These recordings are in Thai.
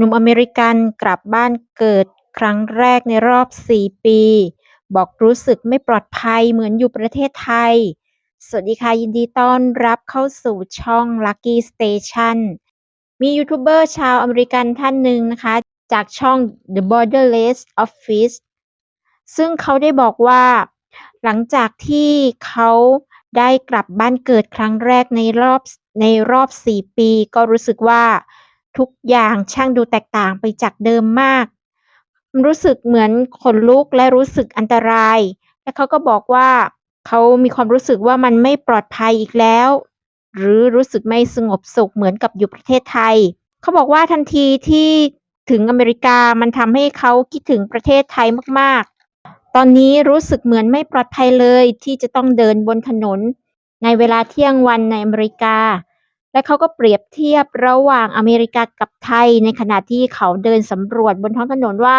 หนุ่มอเมริกันกลับบ้านเกิดครั้งแรกในรอบ 4 ปี บอกรู้สึกไม่ปลอดภัยเหมือนอยู่ประเทศไทย สวัสดีค่ะ ยินดีต้อนรับเข้าสู่ช่อง Lucky Station มียูทูบเบอร์ชาวอเมริกันท่านหนึ่งนะคะ จากช่อง The Borderless Office ซึ่งเขาได้บอกว่า หลังจากที่เขาได้กลับบ้านเกิดครั้งแรกในรอบในรอบ 4 ปี ก็รู้สึกว่า ทุกอย่างช่างดูแตกต่างไปจากเดิมมากมันรู้สึกเหมือนขนลุกและรู้สึกอันตราย และเขาก็บอกว่าเขามีความรู้สึกว่ามันไม่ปลอดภัยอีกแล้ว หรือรู้สึกไม่สงบสุขเหมือนกับอยู่ประเทศไทย เขาบอกว่าทันทีที่ถึงอเมริกามันทำให้เขาคิดถึงประเทศไทยมากๆ ตอนนี้รู้สึกเหมือนไม่ปลอดภัยเลยที่จะต้องเดินบนถนน ในเวลาเที่ยงวันในอเมริกา และเขาก็เปรียบเทียบระหว่างอเมริกากับไทย ในขณะที่เขาเดินสำรวจบนท้องถนนว่า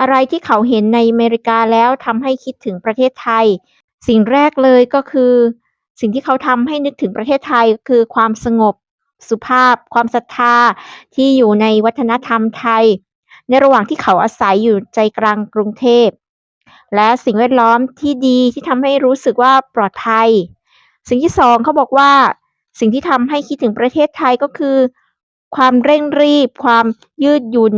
อะไรที่เขาเห็นในอเมริกาแล้วทำให้คิดถึงประเทศไทย สิ่งแรกเลยก็คือ สิ่งที่เขาทำให้นึกถึงประเทศไทยคือความสงบสุภาพ ความศรัทธาที่อยู่ในวัฒนธรรมไทย ในระหว่างที่เขาอาศัยอยู่ใจกลางกรุงเทพ และสิ่งแวดล้อมที่ดีที่ทำให้รู้สึกว่าปลอดภัย สิ่งที่สองเขาบอกว่า สิ่งที่ทำให้คิดถึงประเทศไทยก็คือ ความเร่งรีบ ความยืดหยุ่น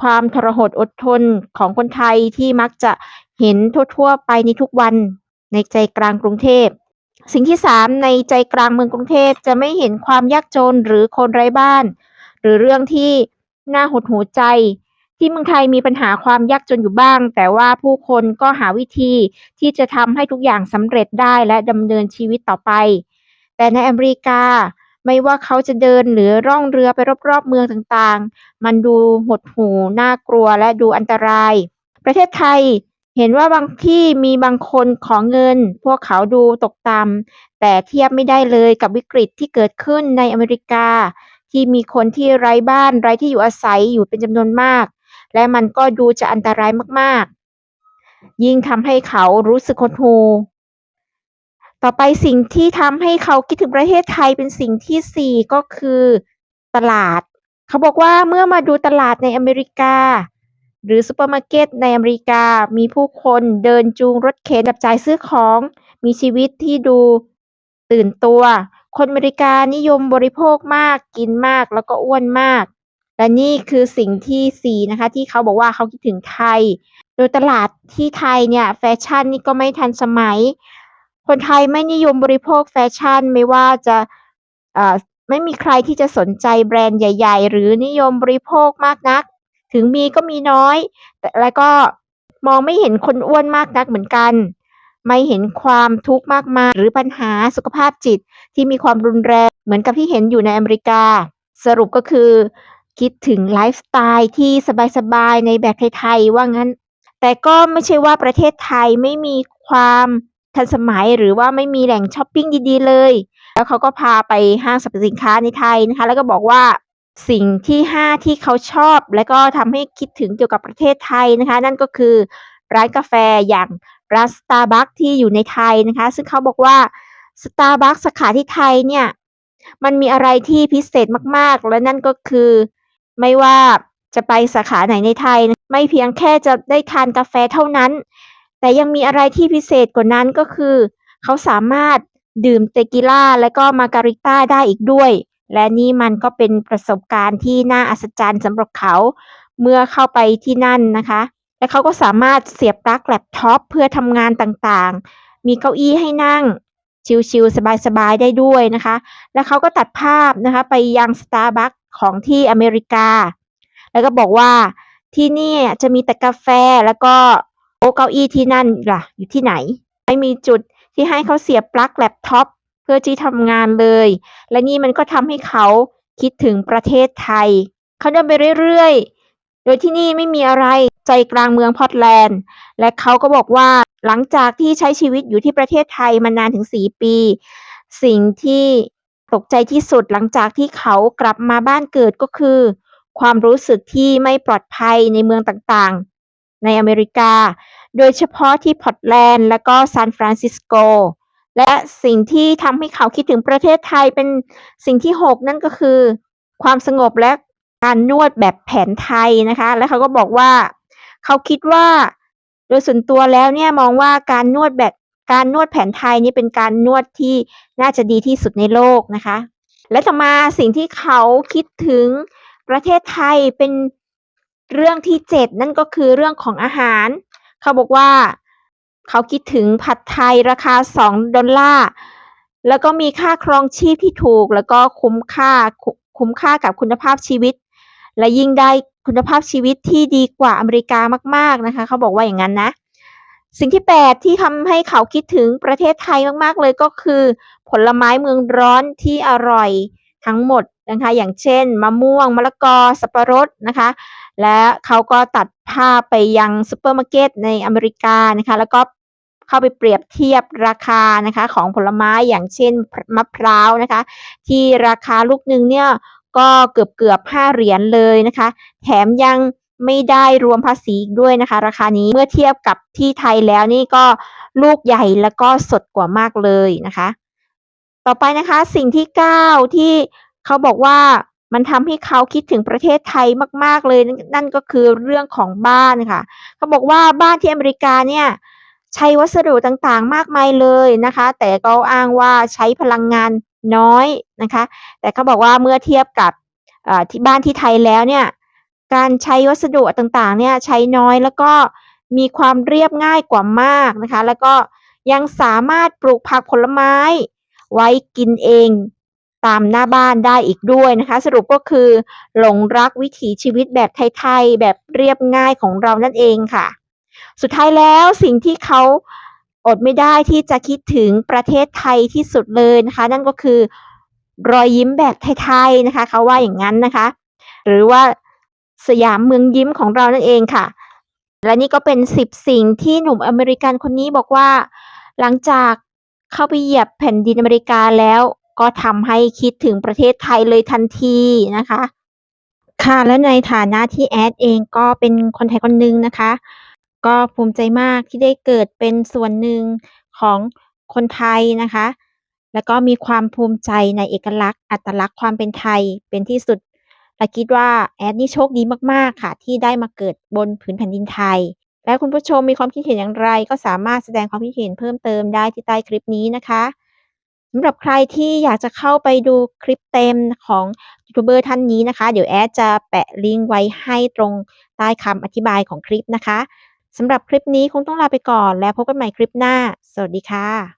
ความทรหดอดทนของคนไทยที่มักจะเห็นทั่วๆไปในทุกวันในใจกลางกรุงเทพ สิ่งที่สามในใจกลางเมืองกรุงเทพจะไม่เห็นความยากจนหรือคนไร้บ้าน หรือเรื่องที่น่าหดหูใจ ที่เมืองไทยมีปัญหาความยากจนอยู่บ้าง แต่ว่าผู้คนก็หาวิธีที่จะทำให้ทุกอย่างสำเร็จได้และดำเนินชีวิตต่อไป แต่ในอเมริกา ไม่ว่าเขาจะเดินหรือร่องเรือไปรอบๆเมืองต่างๆ มันดูหดหู่น่ากลัวและดูอันตราย ประเทศไทยเห็นว่าบางที่มีบางคนขอเงิน พวกเขาดูตกต่ำแต่เทียบไม่ได้เลยกับวิกฤตที่เกิดขึ้นในอเมริกา ที่มีคนที่ไร้บ้านไร้ที่อยู่อาศัยอยู่เป็นจำนวนมาก และมันก็ดูจะอันตรายมากๆ ยิ่งทำให้เขารู้สึกหดหู่ ต่อไปสิ่งที่ทำให้เขาคิดถึงประเทศไทยเป็นสิ่งที่4ก็คือตลาด เขาบอกว่าเมื่อมาดูตลาดในอเมริกา หรือซูเปอร์มาร์เก็ตในอเมริกา มีผู้คนเดินจูงรถเข็นจับจ่ายซื้อของ มีชีวิตที่ดูตื่นตัว คนอเมริกานิยมบริโภคมาก กินมากแล้วก็อ้วนมาก และนี่คือสิ่งที่4นะคะ ที่เขาบอกว่าเขาคิดถึงไทย โดยตลาดที่ไทยเนี่ยแฟชั่นนี่ก็ไม่ทันสมัย คนไทยไม่นิยมบริโภคแฟชั่นไม่ว่าจะไม่มีใครที่จะสนใจแบรนด์ใหญ่ ๆ หรือนิยมบริโภคมากนัก ถึงมีก็มีน้อย แต่แล้วก็มองไม่เห็นคนอ้วนมากนักเหมือนกัน ไม่เห็นความทุกข์มากมายหรือปัญหาสุขภาพจิตที่มีความรุนแรงเหมือนกับที่เห็นอยู่ในอเมริกา สรุปก็คือ คิดถึงไลฟ์สไตล์ที่สบายๆในแบบไทยๆว่างั้น แต่ก็ไม่ใช่ว่าประเทศไทยไม่มีความ ทันสมัยหรือว่าไม่มีแหล่งช้อปปิ้งดีๆเลย แล้วเขาก็พาไปห้างสรรพสินค้าในไทยนะคะ แล้วก็บอกว่าสิ่งที่ 5 ที่เขาชอบ และก็ทำให้คิดถึงเกี่ยวกับประเทศไทยนะคะ นั่นก็คือร้านกาแฟอย่างร้านสตาร์บัคที่อยู่ในไทยนะคะ ซึ่งเขาบอกว่าสตาร์บัคสาขาที่ไทยเนี่ย มันมีอะไรที่พิเศษมากๆ และนั่นก็คือไม่ว่าจะไปสาขาไหนในไทย ไม่เพียงแค่จะได้ทานกาแฟเท่านั้น แต่ยังมีอะไรที่พิเศษกว่านั้นก็คือ เขาสามารถดื่มเตกิล่าและก็มาการิต้าได้อีกด้วย และนี่มันก็เป็นประสบการณ์ที่น่าอัศจรรย์สำหรับเขาเมื่อเข้าไปที่นั่นนะคะ และเขาก็สามารถเสียบปลั๊กแล็ปท็อปเพื่อทำงานต่างๆ มีเก้าอี้ให้นั่ง ชิลๆสบายๆ ได้ด้วยนะคะ และเขาก็ตัดภาพนะคะไปยังสตาร์บัคของที่อเมริกา แล้วก็บอกว่าที่นี่จะมีแต่กาแฟแล้วก็ โอเก้าอี้ที่นั่นล่ะ อยู่ที่ไหน ไม่มีจุดที่ให้เขาเสียบปลั๊กแล็ปท็อปเพื่อที่ทำงานเลย และนี่มันก็ทำให้เขาคิดถึงประเทศไทย เขาเดินไปเรื่อยๆ โดยที่นี่ไม่มีอะไรใจกลางเมืองพอร์ตแลนด์ และเขาก็บอกว่าหลังจากที่ใช้ชีวิตอยู่ที่ประเทศไทยมานานถึง 4 ปี สิ่งที่ตกใจที่สุดหลังจากที่เขากลับมาบ้านเกิดก็คือ ความรู้สึกที่ไม่ปลอดภัยในเมืองต่างๆ ในอเมริกา โดยเฉพาะที่พอร์ตแลนด์และก็ซานฟรานซิสโก และสิ่งที่ทำให้เขาคิดถึงประเทศไทยเป็นสิ่งที่ 6 นั่นก็คือ ความสงบและการนวดแบบแผนไทยนะคะ แล้วเขาก็บอกว่า เขาคิดว่า โดยส่วนตัวแล้วเนี่ยมองว่าการนวดแบบการนวดแผนไทยนี่เป็นการนวดที่น่าจะดีที่สุดในโลกนะคะ และต่อมาสิ่งที่เขาคิดถึงประเทศไทยเป็น เรื่องที่ 7 นั่นก็คือเรื่องของอาหาร เขาบอกว่าเขาคิดถึงผัดไทยราคา $2 แล้วก็มีค่าครองชีพที่ถูก แล้วก็คุ้มค่าคุคุ้มค่ากับคุณภาพชีวิต และยิ่งได้คุณภาพชีวิตที่ดีกว่าอเมริกามาก ๆนะคะ เขาบอกว่าอย่างงั้นนะ สิ่งที่ 8 ที่ทำให้เขาคิดถึงประเทศไทยมากๆเลยก็คือ ผลไม้เมืองร้อนที่อร่อยทั้งหมดนะคะ อย่างเช่น มะม่วง มะละกอ สับปะรดนะคะ และเขาก็ตัดภาพไปยังซูเปอร์มาร์เก็ตในอเมริกานะคะ แล้วก็เข้าไปเปรียบเทียบราคานะคะของผลไม้อย่างเช่นมะพร้าวนะคะ ที่ราคาลูกหนึ่งเนี่ยก็เกือบๆ $5 เหรียญเลยนะคะ แถมยังไม่ได้รวมภาษีด้วยนะคะ ราคานี้เมื่อเทียบกับที่ไทยแล้วนี่ก็ลูกใหญ่แล้วก็สดกว่ามากเลยนะคะ ต่อไปนะคะสิ่งที่ 9 ที่เขาบอกว่า มันทำให้เขาคิดถึงประเทศไทยมาก ๆ เลย นั่นก็คือเรื่องของบ้านค่ะ เขาบอกว่าบ้านที่อเมริกาเนี่ยใช้วัสดุต่างๆ มากมายเลยนะคะ แต่เขาอ้างว่าใช้พลังงานน้อยนะคะ แต่เขาบอกว่าเมื่อเทียบกับที่บ้านที่ไทยแล้วเนี่ย การใช้วัสดุต่างๆ เนี่ยใช้น้อยแล้วก็มีความเรียบง่ายกว่ามากนะคะ แล้วก็ยังสามารถปลูกผักผลไม้ ไว้กินเอง ตามหน้าบ้านได้อีกด้วยนะคะ สรุปก็คือ หลงรักวิถีชีวิตแบบไทยๆแบบเรียบง่ายของเรานั่นเองค่ะ สุดท้ายแล้วสิ่งที่เขาอดไม่ได้ที่จะคิดถึงประเทศไทยที่สุดเลยนะคะ นั่นก็คือ รอยยิ้มแบบไทยๆนะคะเขาว่าอย่างงั้นนะคะ หรือว่าสยามเมืองยิ้มของเรานั่นเองค่ะ และนี่ก็เป็น 10 สิ่งที่หนุ่มอเมริกันคนนี้บอกว่า หลังจากเข้าไปเหยียบแผ่นดินอเมริกาแล้ว ก็ทำให้คิดถึงประเทศไทยเลยทันทีนะคะ ค่ะและในฐานะที่แอดเองก็เป็นคนไทยคนหนึ่งนะคะ ก็ภูมิใจมากที่ได้เกิดเป็นส่วนหนึ่งของคนไทยนะคะ แล้วก็มีความภูมิใจในเอกลักษณ์ อัตลักษณ์ความเป็นไทยเป็นที่สุดและคิดว่าแอดนี่โชคดีมากๆค่ะ ที่ได้มาเกิดบนผืนแผ่นดินไทย และคุณผู้ชมมีความคิดเห็นอย่างไร ก็สามารถแสดงความคิดเห็นเพิ่มเติมได้ที่ใต้คลิปนี้นะคะ สำหรับใครที่อยากจะเข้าไปดูคลิปเต็มของยูทูบเบอร์ท่านนี้นะคะ เดี๋ยวแอดจะแปะลิงก์ไว้ให้ตรงใต้คำอธิบายของคลิปนะคะสำหรับคลิปนี้คงต้องลาไปก่อนแล้วพบกันใหม่คลิปหน้า สวัสดีค่ะ